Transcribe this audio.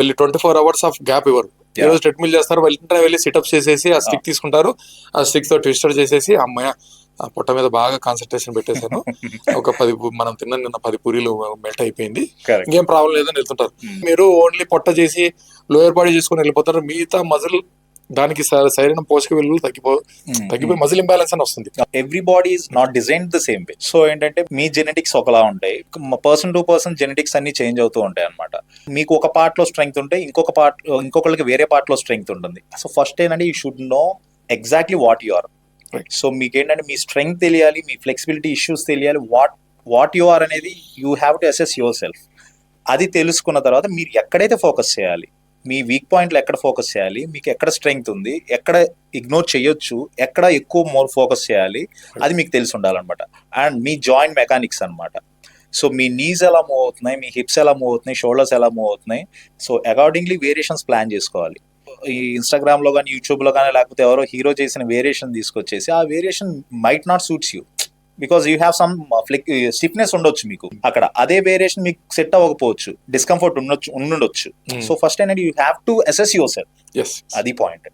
వాళ్ళు twenty four hours of gap ఇవ్వరు. ఈ రోజు ట్రెడ్మిల్ చేస్తారు వాళ్ళు వెంటనే వెళ్ళి సిటప్స్ చేసేసి ఆ స్టిక్ తీసుకుంటారు. ఆ స్టిక్తో ట్విస్టర్ చేసేసి అమ్మాయి ఆ పొట్ట మీద బాగా కాన్సన్ట్రేషన్ పెట్టేశాను. ఒక పది మనం తిన్న నిన్న పది పూరీలు మెల్ట్ అయిపోయింది. ఇంకేం ప్రాబ్లం లేదని వెళ్తుంటారు. Hmm. మీరు ఓన్లీ పొట్ట చేసి లోయర్ బాడీ చేసుకుని వెళ్ళిపోతారు. మిగతా మజిల్ దానికి సరైన పోషక విలువలు తగ్గిపో. తగ్గిపోయి మజిల్ ఇంబ్యాలెన్స్ అని వస్తుంది. Every body is not design the same way so ఏంటంటే మీ జెనెటిక్స్ ఒకలా ఉంటాయి. పర్సన్ టు పర్సన్ జెనెటిక్స్ అన్ని చేంజ్ అవుతూ ఉంటాయి అనమాట మీకు ఒక part లో స్ట్రెంగ్త్ ఉంటే ఇంకొక పార్ట్ ఇంకొకరికి వేరే part లో స్ట్రెంగ్త్ ఉంటుంది. సో ఫస్ట్ ఏంటంటే you should know exactly what you are. So మీకు ఏంటంటే మీ స్ట్రెంగ్త్ తెలియాలి మీ ఫ్లెక్సిబిలిటీ ఇష్యూస్ తెలియాలి. వాట్ వాట్ యు ఆర్ అనేది you have to assess yourself అది తెలుసుకున్న తర్వాత మీరు ఎక్కడైతే ఫోకస్ చేయాలి మీ వీక్ పాయింట్లు ఎక్కడ ఫోకస్ చేయాలి? మీకు ఎక్కడ స్ట్రెంగ్త్ ఉంది? ఎక్కడ ఇగ్నోర్ చేయొచ్చు? ఎక్కడ ఎక్కువ మోర్ ఫోకస్ చేయాలి? అది మీకు తెలిసి ఉండాలన్నమాట. అండ్ మీ జాయింట్ మెకానిక్స్ అనమాట సో మీ నీస్ ఎలా మూవ్ అవుతున్నాయి? మీ హిప్స్ ఎలా మూవ్ అవుతున్నాయి? షోల్డర్స్ ఎలా మూవ్ అవుతున్నాయి? సో అకార్డింగ్లీ వేరియేషన్స్ ప్లాన్ చేసుకోవాలి. ఈ ఇన్స్టాగ్రామ్లో కానీ యూట్యూబ్లో కానీ లేకపోతే ఎవరో హీరో చేసిన వేరియేషన్ తీసుకొచ్చేసి ఆ variation might not suits you because you have some flex stiffness ఉండొచ్చు మీకు అక్కడ. అదే వేరియేషన్ మీకు సెట్ అవ్వకపోవచ్చు. డిస్కంఫర్ట్ ఉండొచ్చు ఉండుండొచ్చు. Hmm. సో ఫస్ట్ ఏంటంటే you have to assess yourself అది పాయింట్